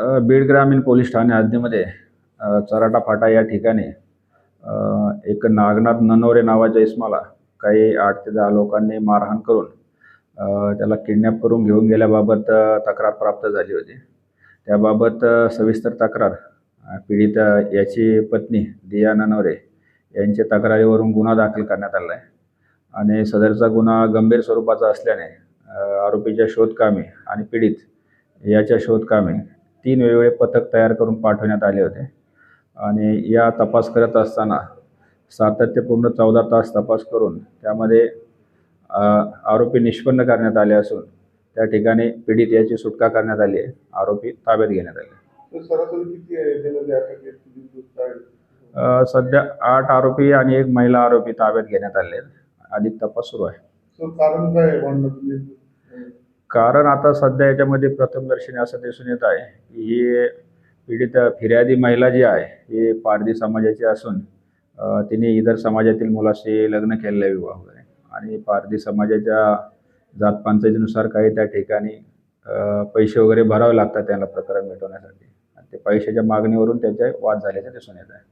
बीड ग्रामीण पोलीस ठाणे हद्दीमध्ये चराटा फाटा या ठिकाणी एक नागनाथ ननवरे नावाच्या इसमाला काही आठ ते दहा लोकांनी मारहाण करून त्याला किडनॅप करून घेऊन गेल्याबाबत तक्रार प्राप्त झाली होती. त्याबाबत सविस्तर तक्रार पीडित याची पत्नी दिया ननवरे यांच्या तक्रारीवरून गुन्हा दाखल करण्यात आला आहे. आणि सदरचा गुन्हा गंभीर स्वरूपाचा असल्याने आरोपीच्या शोधकामी आणि पीडित याच्या शोधकामी तीन वेगवेगळे पथक तयार करून पाठवण्यात आले होते. आणि या तपास करत असताना सातत्यपूर्ण चौदा तास तपास करून त्यामध्ये आरोपी निष्पन्न करण्यात आले असून त्या ठिकाणी पीडित याची सुटका करण्यात आली आहे. आरोपी ताब्यात घेण्यात आले. सध्या आठ आरोपी आणि एक महिला आरोपी ताब्यात घेण्यात आले आहेत. अधिक तपास सुरू आहे. कारण आता सध्या याच्यामध्ये प्रथमदर्शनी असं दिसून येत आहे की ही पीडित फिर्यादी महिला जी आहे ही पारधी समाजाची असून तिने इतर समाजातील मुलाशी लग्न केलेलं आहे विवाह वगैरे. आणि पारधी समाजाच्या जातपंचायतीनुसार काही त्या ठिकाणी पैसे वगैरे भरावे लागतात त्याला प्रकरण मिटवण्यासाठी. ते पैशाच्या मागणीवरून त्याचे वाद झाल्याचे दिसून येत आहे.